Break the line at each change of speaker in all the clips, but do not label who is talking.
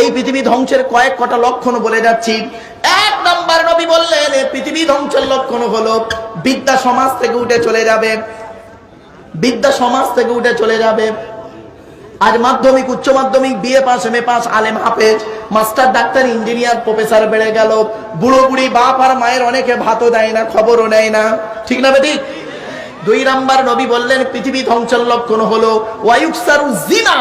এই পৃথিবী ধ্বংসের কয়েক কটা লক্ষণ বলে যাচ্ছি। এক নম্বর নবী বললেন পৃথিবী ধ্বংসের লক্ষণ হলো, বিদ্যা সমাজ থেকে উঠে চলে যাবে। বিদ্যা সমাজ থেকে উঠে চলে যাবে। আজ মাধ্যমিক, উচ্চ মাধ্যমিক, BA pass M A pass আলেম হাফেজ, মাস্টার, ডাক্তার, ইঞ্জিনিয়ার, প্রফেসর বেড়ে গেল। বুড়ো বুড়ি বাপ আর মায়ের অনেকে ভাতও দেয় না, খবরও নেয় না। ঠিক না বেদি দুই নাম্বার নবী বললেন, পৃথিবী ধ্বংসের লক্ষণ হলো, ওয়ায়ুকসারু জিনা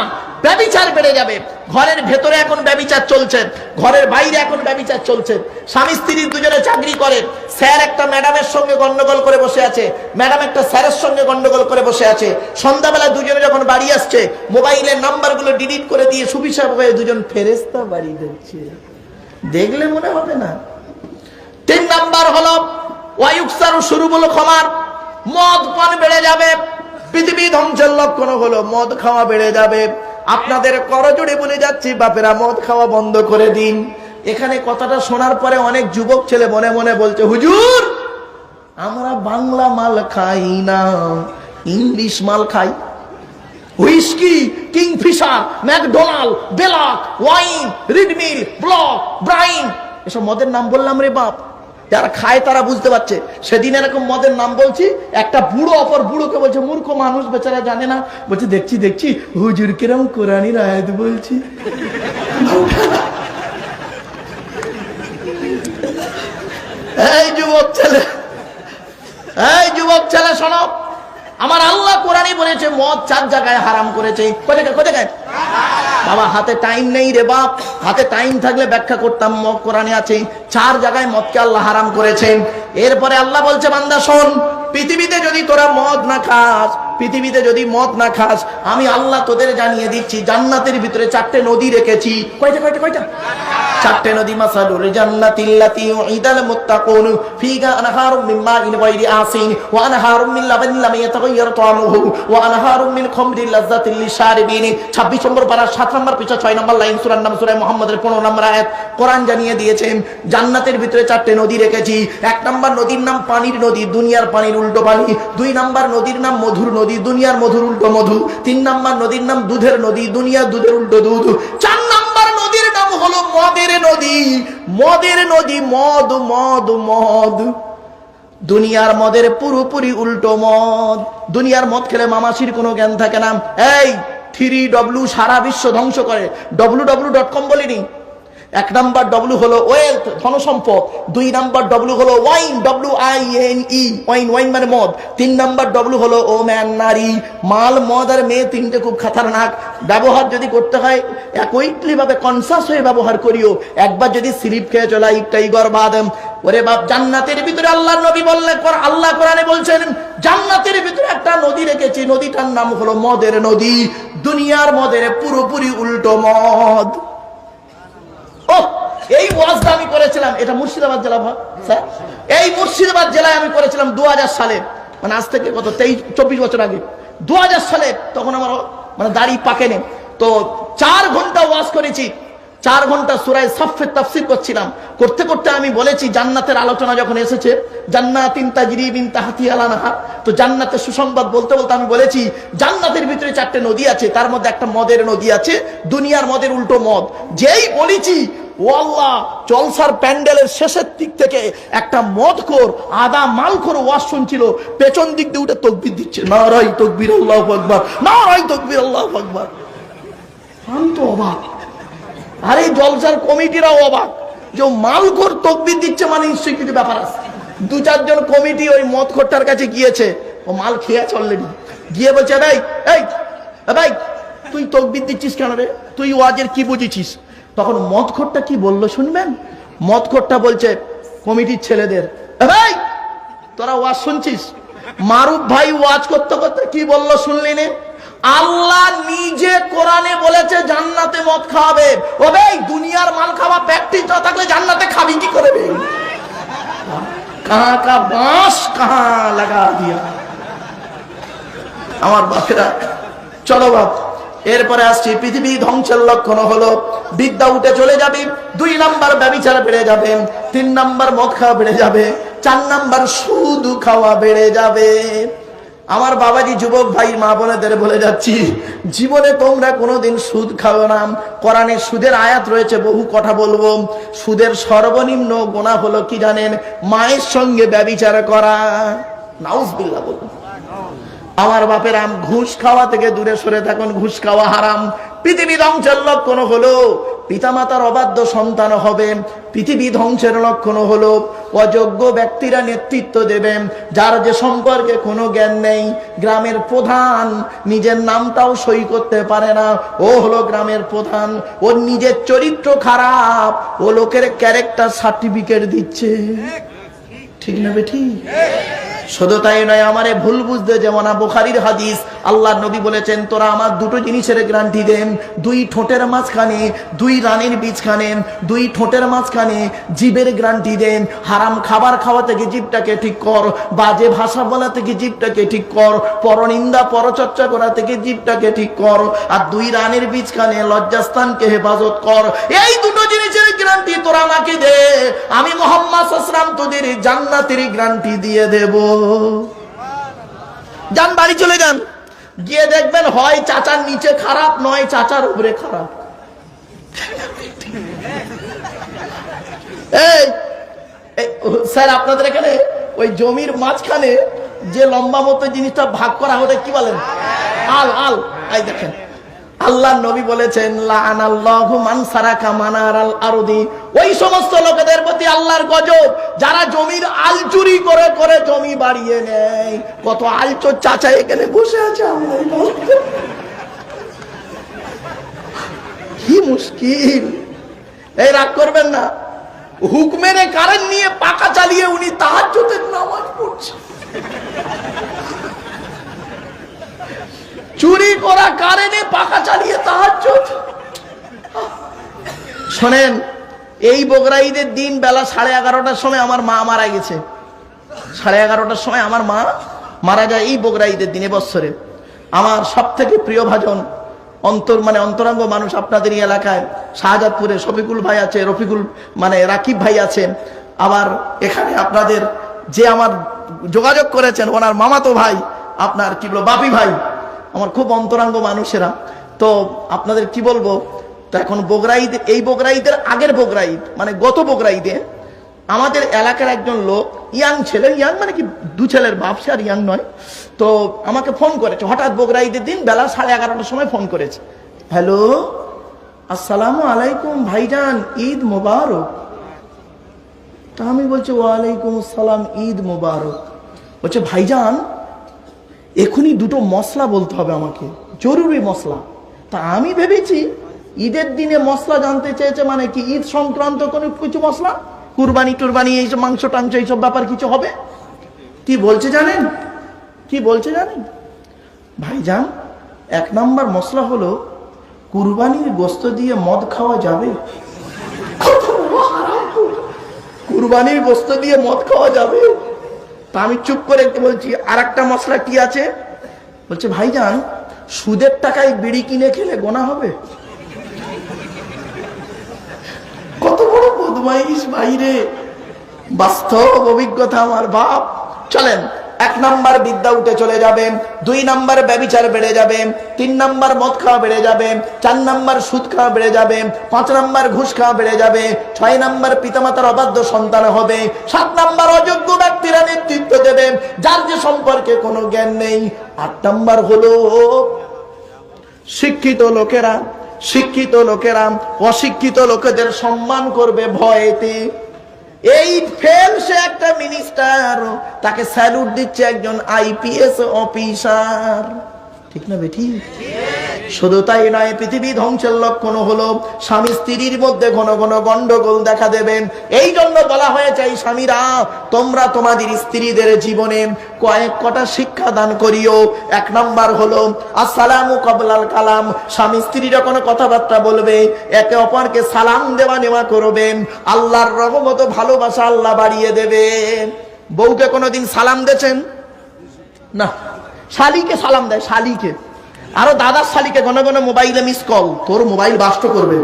ব্যবিচার বেড়ে যাবে। ঘরের ভেতরে এখন ব্যবিচার চলছে। ঘরের বাইরে এখন ব্যবিচার চলছে। স্বামী স্ত্রী দুজনে চাকরি করে। স্যার একটা ম্যাডামের সঙ্গে গন্ডগোল করে বসে আছে। ম্যাডাম একটা স্যারের সঙ্গে গন্ডগোল করে বসে আছে। সন্ধ্যাবেলা দুজনে যখন বাড়ি আসছে, মোবাইলের নাম্বারগুলো ডিলিট করে দিয়ে সুবিশাপ হয়ে দুজন ফেরেস্তা বাড়ি দিচ্ছে দেখলে মনে হবে না। তিন নাম্বার হলো ওয়ায়ুকসারু শুরুবুল ক্ষমার মদ পান বেড়ে যাবে। পৃথিবী ধ্বংসের লক্ষণ হলো মদ খাওয়া বেড়ে যাবে। আপনাদের করজোড়ে বলে যাচ্ছি, বাপেরা, মদ খাওয়া বন্ধ করে দিন। এখানে কথাটা শোনার পরে অনেক যুবক ছেলে মনে মনে বলছে, হুজুর, আমরা বাংলা মাল খাই না, ইংলিশ মাল খাই। Whisky, Kingfisher, McDonald, black, wine, রিডমিল, ব্লক, ব্রাইন, এসব মদের নাম বললাম রে বাপ। যারা খায় তারা বুঝতে পারছে। সেদিন এরকম মদের নাম বলছি, একটা বুড়ো অপর বুড়োকে বলছে, মূর্খ মানুষ, বেচারা জানে না। বলছে, দেখছি দেখছি, হুজুর কিরম কোরআনির আয়াত বলছি। এই যুবক ছেলে, এই যুবক ছেলে শোনো। আমার আল্লাহ কোরআনই বলেছে, মদ চার জায়গায় হারাম করেছে। কোথায় বাবা, হাতে টাইম নেই রে বাপ। হাতে টাইম থাকলে ব্যাখ্যা করতাম, মদ কোরআনে আছে। চার জায়গায় মদকে আল্লাহ হারাম করেছেন। এরপরে আল্লাহ বলছে, বান্দা, শোন, পৃথিবীতে যদি তোরা মদ না খাস পৃথিবীতে যদি মদ না খাস, আমি আল্লাহ তোদের জানিয়ে দিচ্ছি, জান্নাতের ভিতরে চারটে নদী রেখেছি। কয়টা কয়টা কয়টা? চারটে নদী মাসালুল জান্নাতিল্লাতি মুত্তাকুন আনহারুম মিন মাইন গায়রি আসিন ওয়া আনহারুম মিন লাম ইয়াতাগায়্যার ওয়া আনহারুম মিন লিশারিবিন। 26 নম্বর পারা 7 নম্বর পিছা 6 নম্বর লাইন, সূরার নাম সূরা মুহাম্মাদের 15 নম্বর আয়াত। কোরআন জানিয়ে দিয়েছেন, জান্নাতের ভিতরে চারটে নদী রেখেছি। এক নম্বর নদীর নাম পানির নদী, দুনিয়ার পানির উল্টো পানি। দুই নম্বর নদীর নাম মধুর নদী। দুনিয়ার মধুর উল্টো মধু। তিন নম্বর নদীর নাম দুধের নদী দুনিয়ার দুধের উল্টো দুধ। চার নম্বর নদীর নাম হলো মদের নদী। মদের নদী, মদ মদ মদ। দুনিয়ার মদের পুরোপুরি উল্টো মদ। দুনিয়ার মদ খেলে মামাসির কোনো জ্ঞান থাকে না। এই, থ্রি ডব্লু সারা বিশ্ব ধ্বংস করে। ডব্লু ডব্লু ডট কম বলিনি। এক নাম্বার ডব্লু হলো ওয়েলথ ধনসম্পদ। দুই নাম্বার ডব্লু হলো wine W I N E wine wine মানে মদ। তিন নাম্বার ডব্লু হলো ও ম্যান নারী। মাল, মদ আর মেয়ে তিনটে খুব খাতারনাক। ব্যবহার যদি করতে হয় একইটলি ভাবে কনসাস হয়ে ব্যবহার করিও। একবার যদি স্লিপ খেয়ে চলা ইটাই গর্বাদ ওরে বাপ, জান্নাতের ভিতরে আল্লাহ নবী বললে কর- আল্লাহ কোরআনে বলছেন, জান্নাতের ভিতরে একটা নদী রেখেছি। নদীটার নাম হলো মদের নদী। দুনিয়ার মদের পুরোপুরি উল্টো মদ ও এই ওয়াজটা আমি করেছিলাম, এটা মুর্শিদাবাদ জেলা স্যার? এই মুর্শিদাবাদ জেলায় আমি করেছিলাম দু সালে মানে আজ থেকে কত তেইশ, চব্বিশ বছর আগে। দু সালে তখন আমার মানে দাড়ি পাকেনি তো চার ঘণ্টা ওয়াজ করেছি, চার ঘণ্টা সুরায় সাফের তাফসির করছিলাম। করতে করতে আমি বলেছি, জান্নাতের আলোচনা যখন এসেছে, জান্নাতিন তাজরি বিন তাহাতি আলানাহা, তো জান্নাতের সুসংবাদ বলতে বলতে আমি বলেছি, জান্নাতের ভিতরে চারটে নদী আছে, তার মধ্যে একটা মদের নদী আছে, দুনিয়ার মদের উল্টো মদ। যেই বলেছি ও আল্লাহ জলসার প্যান্ডেলের শেষের দিক থেকে একটা মদখোর, আদা মালখোর ওয়াজ শুনছিল, পেছন দিক দিয়ে উঠে তকবির দিচ্ছে। নারাই তকবির, আল্লাহ আকবার নারাই তকবির, আল্লাহ আকবার। আমি তো অবাক। আরে জলসার কমিটিরাও অবাক যে মালখোর তকবির দিচ্ছে মানে নিশ্চয়ই কিছু ব্যাপার আছে। দু চারজন কমিটি ওই মদ খোরটার কাছে গিয়েছে। ও মাল খেয়ে অলরেডি গিয়ে বলছে ভাই এই ভাই, তুই তকবির দিচ্ছিস কেন রে? তুই ওয়াজের কি বুঝেছিস? তখন মদ খোরটা কি বলল শুনবেন? মদ খোরটা বলছে, কমিটির ছেলেদের। "এ ভাই তোরা ওয়াজ শুনছিস? মারুফ ভাই ওয়াজ করতে করতে কি বলল শুনলি নে? আল্লাহ নিজে কোরআনে বলেছে, জান্নাতে মদ খাওয়াবে। ও ভাই দুনিয়ার মাল খাওয়া প্র্যাকটিস না থাকলে জান্নাতে খাবি কি করে কাহা কা বাঁশ কাহা লাগা দিয়া। আমার বাপেরা, চলো বাপ। এরপরে আসছি, পৃথিবী ধ্বংসের লক্ষণ হলো, বিদ্যা উঠে চলে যাবে, দুই নাম্বার ব্যবচার বেড়ে যাবে, তিন নাম্বার মদ খাওয়া বেড়ে যাবে, চার নাম্বার সুদ খাওয়া বেড়ে যাবে। আমার বাবাজি যুবক ভাই, মা বোনেদের বলে যাচ্ছি, জীবনে তোমরা কোনোদিন সুদ খাও না। কোরআনে সুদের আয়াত রয়েছে, বহু কথা বলব। সুদের সর্বনিম্ন গোনা হলো কি জানেন? মায়ের সঙ্গে ব্যবিচার করা। নাউজবিল্লাহ বলুন। আমার বাপের আম ঘুষ খাওয়া থেকে দূরে সরে থাকুন, ঘুষ খাওয়া হারাম। পৃথিবী ধ্বংসের লক্ষণ হলো, পিতামাতার অবাধ্য সন্তান হবে, পৃথিবী ধ্বংসের লক্ষণ হলো, অযোগ্য ব্যক্তিরা নেতৃত্ব দেবেন যার যে সম্পর্কে কোনো জ্ঞান নেই, গ্রামের প্রধান নিজের নামটাও সই করতে পারে না, ও হলো গ্রামের প্রধান, ওর নিজের চরিত্র খারাপ, ও লোকের ক্যারেক্টার সার্টিফিকেট দিচ্ছে। ঠিক না বেঠি? শুধু তাই নয়, আমারে ভুল বুঝতে যেমন বোখারির হাদিস আল্লাহ নবী বলেছেন, তোরা আমার দুটো জিনিসের গ্রান্টি দেন। দুই ঠোঁটের মাঝখানে, দুই রানের বীজখানে, দুই ঠোঁটের মাঝখানে জীবের গ্রান্টি দেন। হারাম খাবার খাওয়া থেকে জীবটাকে ঠিক কর, বাজে ভাষা বলা থেকে জীবটাকে ঠিক কর, পরনিন্দা, পরচর্চা করা থেকে জীবটাকে ঠিক কর, আর দুই রানের বীজখানে লজ্জাস্থানকে হেফাজত কর। এই দুটো জিনিসের গ্রান্টি তোরা আমাকে দে। আমি মোহাম্মদ তোদের জান্নাতের গ্রান্টি দিয়ে দেব। যান, বাড়ি চলে যান। গিয়ে দেখবেন হয় চাচার নিচে খারাপ, নয় চাচার উপরে খারাপ। এই স্যার, আপনাদের এখানে ওই জমির মাঝখানে যে লম্বা মতো জিনিসটা ভাগ করা ওটা কি বলেন? আল আল। এই দেখেন। আল্লাহ নবী বলেছেন ওই সমস্ত লোকেদের প্রতি আল্লাহর গজব। যারা জমির আল চুরি করে করে জমি বাড়িয়ে নেয়। কত আলচোর চাচা এখানে বসে আছে। কি মুশকিল। এই রাগ করবেন না। হুকমেরে কারেন্ট নিয়ে পাকা চালিয়ে উনি তাহাজ্জুদের নামাজ পড়ছে চুরি করা কারেন্টে পাকা চালিয়ে তাহাজ্জুদ শোনেন, এই বগরাইদের দিন বেলা সাড়ে এগারোটার সময় আমার মা মারা গেছে। সাড়ে এগারোটার সময় আমার মা মারা যায় এই বগরাইদের দিনে বৎসরে আমার সব থেকে প্রিয় ভাজন, অন্তর মানে অন্তরাঙ্গ মানুষ আপনাদের এই এলাকায়, শাহজাদপুরে শফিকুল ভাই আছে, রফিকুল মানে রাকিব ভাই আছে। আবার এখানে আপনাদের যে আমার যোগাযোগ করেছেন, ওনার মামাতো ভাই, আপনার কি বলব বাপি ভাই আমার খুব অন্তরাঙ্গ মানুষেরা। তো আপনাদের কি বলব, তো এখন বগরাইদ, এই বগরাইদের আগের বগরাইদ মানে গত বগরাইদে আমাদের এলাকার একজন লোক, ইয়াং ছেলে, ইয়াং মানে কি দু ছেলের বাপ, সে আর ইয়াং নয়, তো আমাকে ফোন করেছে। হঠাৎ বগরাইদের দিন বেলা সাড়ে এগারোটার সময় ফোন করেছে। হ্যালো, আসসালামু আলাইকুম ভাইজান, ঈদ মোবারক। তা আমি বলছি, ওয়ালাইকুম আসসালাম, ঈদ মোবারক। বলছে, ভাইজান এখনই দুটো মশলা বলতে হবে আমাকে। জরুরি মশলা। তা আমি ভেবেছি ঈদের দিনে মশলা জানতে চেয়েছে মানে কি ঈদ সংক্রান্ত কোনো কিছু মশলা? কুরবানি টুরবানি, এইসব মাংস টাংস, এইসব ব্যাপার কিছু হবে? কি বলছে জানেন? কি বলছে জানেন? ভাইজান, এক নাম্বার মশলা হলো কুরবানির গোস্ত দিয়ে মদ খাওয়া যাবে। কুরবানির গোস্ত দিয়ে মদ খাওয়া যাবে? তা আমি চুপ করে বলছি আর একটা মশলা কি আছে? বলছে, ভাইজান, সুদের টাকায় বিড়ি কিনে খেলে গোনা হবে? কত বড় বদমাইশ বাইরে বাস্তব অভিজ্ঞতা আমার বাপ। চলেন এক নাম্বার বিদ্যা উঠে চলে যাবে, দুই নাম্বার ব্যবিচার বেড়ে যাবে, তিন নাম্বার মদ খাওয়া বেড়ে যাবে, চার নাম্বার সুদ খাওয়া বেড়ে যাবে, পাঁচ নাম্বার ঘুষ খাওয়া বেড়ে যাবে, ছয় নাম্বার পিতামাতার অবাধ্য সন্তান হবে, সাত নাম্বার অযোগ্য ব্যক্তিরা নেতৃত্ব দেবে, যার যে সম্পর্কে কোনো জ্ঞান নেই। আট নাম্বার হলো শিক্ষিত লোকেরা শিক্ষিত লোকেরা, অশিক্ষিত লোকেদের সম্মান করবে ভয়েতে। এই ফেল সে একটা মিনিস্টার তাকে স্যালুট দিচ্ছে একজন আইপিএস অফিসার ঠিক না বেঠি? শুধু তাই নয়, পৃথিবী ধ্বংসের লক্ষণ হলো, স্বামী স্ত্রীর মধ্যে ঘন ঘন গন্ডগোল দেখা দেবেন। এই জন্য বলা হয়েছে, এই স্বামীরা, তোমরা তোমাদের স্ত্রীদের জীবনে কয়েক কটা শিক্ষা দান করিও। এক নাম্বার হলো, আসসালামু কবলাল কালাম। স্বামী স্ত্রী যখন কথাবার্তা বলবে, একে অপরকে সালাম দেওয়া নেওয়া করবেন। আল্লাহর রহমত ভালোবাসা আল্লাহ বাড়িয়ে দেবে বউকে কোনোদিন সালাম দিয়েছেন না। শালিকে সালাম দেয়, শালিকে। আরও দাদার শালিকে ঘন ঘন মোবাইলে মিস কল তোর মোবাইল বাস্ট করবে।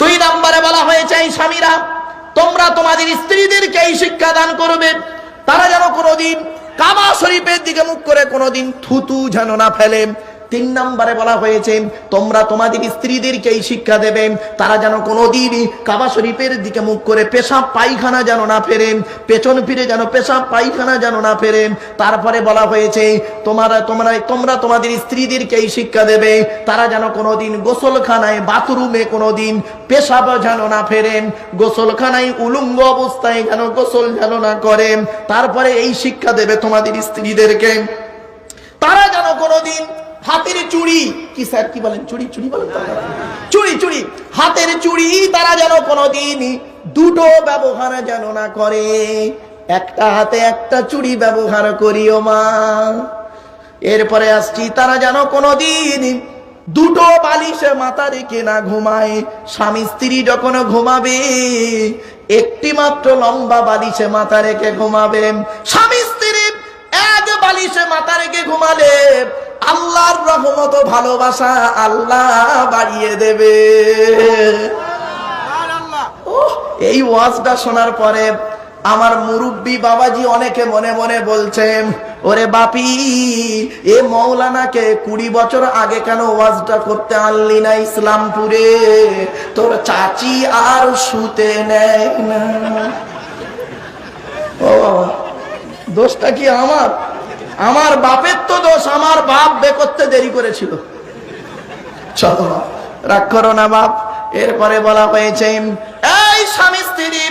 দুই নাম্বারে বলা হয়েছে, এই স্বামীরা, তোমরা তোমাদের স্ত্রীদেরকে এই শিক্ষা দান করবে। তারা যেন কোনোদিন কাবা শরীফের দিকে মুখ করে কোনোদিন থুতু যেন না ফেলে। তিন নম্বরে বলা হয়েছে, তোমরা তোমাদের স্ত্রীদেরকে এই শিক্ষা দেবে। তারা যেন কোনোদিন কাবা শরীফের দিকে মুখ করে পেশাব পায়খানা যেন না ফেরে, পেছন ফিরে যেন পেশাব পায়খানা যেন না ফেরে। তারপরে বলা হয়েছে, তোমরা তোমরা তোমরা তোমাদের স্ত্রীদেরকে এই শিক্ষা দেবে। তারা যেন কোনোদিন গোসলখানায়, বাথরুমে কোনোদিন পেশাব যেন না ফেরেন গোসলখানায় উলুঙ্গ অবস্থায় যেন গোসল যেন না করেন তারপরে এই শিক্ষা দেবে তোমাদের স্ত্রীদেরকে। তারা যেন কোনোদিন হাতের চুড়ি। কি স্যার কি বলেন? চুড়ি চুড়ি বলেন চুড়ি চুড়ি। হাতের চুড়ি তারা যেন কোনোদিন দুটো ব্যবহার যেন না করে। একটা হাতে একটা চুড়ি ব্যবহার করিও মা। এরপরে আসছি, তারা যেন কোনোদিন দুটো বালিশে মাথা রেখে না ঘুমায়। স্বামী, স্ত্রী যখন ঘুমাবে, একটি মাত্র লম্বা বালিশে মাথা রেখে ঘুমাবে। স্বামী, স্ত্রী, এক বালিশে মাথা রেখে ঘুমালে আল্লাহর রহমত ভালোবাসা আল্লাহ বাড়িয়ে দেবে। এই ওয়াজটা শোনার পরে আমার মুরব্বী বাবাজি অনেকে মনে মনে বলছেন ওরে বাপি এ মৌলানাকে কুড়ি বছর আগে কেন ওয়াজটা করতে আনলি না ইসলামপুরে? তোর চাচি আর শুতে নেয় না। ও দোষটা কি আমার? আমার বাপের তো দোষ, আমার বাপ বে করতে দেরি করেছিল। চলো, রাগ করো না বাপ, এরপরে বলা হয়েছে, এই স্বামী স্ত্রী,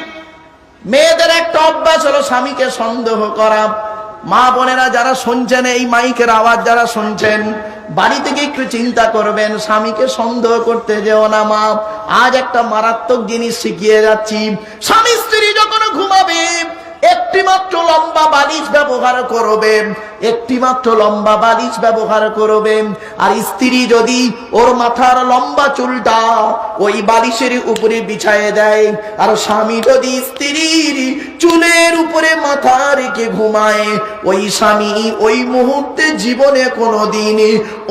মেয়েদের একটা অভ্যাস হলো স্বামীকে সন্দেহ করা। মা বোনেরা যারা শুনছেন, এই মাইকের আওয়াজ যারা শুনছেন, বাড়ি থেকে একটু চিন্তা করবেন, স্বামীকে সন্দেহ করতে যেও না মা। আজ একটা মারাত্মক জিনিস শিখিয়ে যাচ্ছি। স্বামী স্ত্রী যখন ঘুমাবে একটি মাত্র লম্বা বালিশ ব্যবহার করবে একটি মাত্র লম্বা বালিশ ব্যবহার করবে। আর স্ত্রী যদি ওর মাথার লম্বা চুলটা ওই বালিশের উপরে বিছায়ে দেয়, আর স্বামী যদি স্ত্রীর চুলের উপরে মাথা রেখে ঘুমায়, ওই স্বামী ওই মুহূর্তে জীবনে কোনোদিন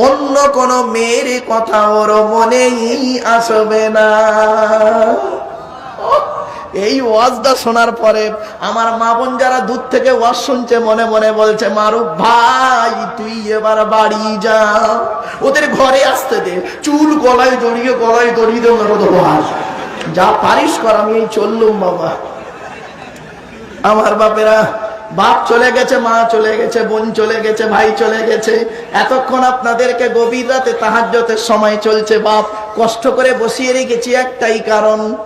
অন্য কোনো মেয়ের কথা ওর মনেই আসবে না। এই ওয়াজটা শোনার পরে আমার মা বোন যারা দূর থেকে ওয়াজ শুনছে, মনে মনে বলছে, মারুফ ভাই, তুই এবার বাড়ি যা। ওদের ঘরে আসতে দে। চুল গলায় জড়িয়ে গলায় জড়িয়ে দে যা পারিস কর, আমি এই চললুম, বাবা। আমার বাপেরা, বাপ চলে গেছে, মা চলে গেছে, বোন চলে গেছে, ভাই চলে গেছে। এতক্ষণ আপনাদেরকে গভীর রাতে তাহাজ্যতের সময় চলছে, বাপ। কষ্ট করে বসিয়ে রেখেছি একটাই কারণ।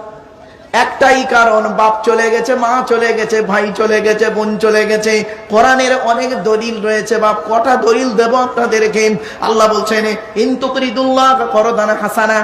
একটাই কারণ, বাপ চলে গেছে, মা চলে গেছে, ভাই চলে গেছে, বোন চলে গেছে। কোরআনের অনেক দলিল রয়েছে, বাপ, কটা দলিল দেব আপনাদেরকে? আল্লাহ বলছেন ইন্তুকরিদুল্লাহ করদানা হাসানা।